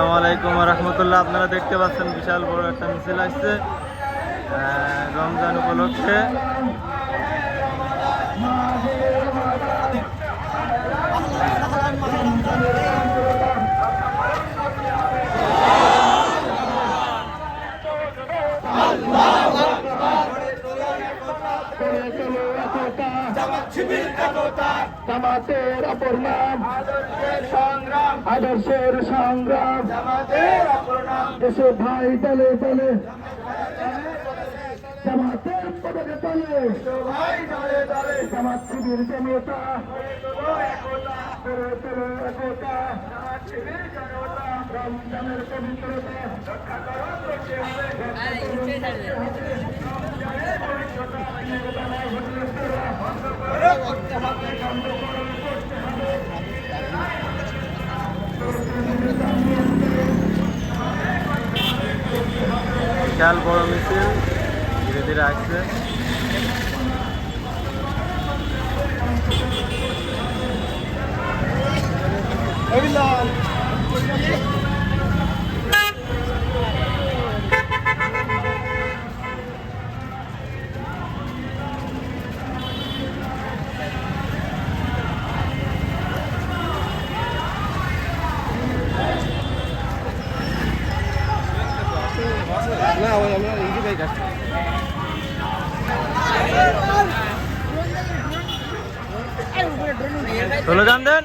আসসালামু আলাইকুম রহমতুল্লাহ। আপনারা দেখতে পাচ্ছেন বিশাল বড় একটা মিছিল আসছে। রমজান উপলক্ষে। জামাতের অপর নাম। আদর্শের সংগ্রাম। দেশে ভাই দলে দলে জামাতের পদকে তলে। জামাত শিবির জনতা। একতা জামাত শিবির জনতা রমজানের পবিত্রতা। রক্ষা করতে হবে বিশাল বড় মিছিল ধীরে ধীরে না ওই আমরা বাইক আসছি। চলে যান দেন।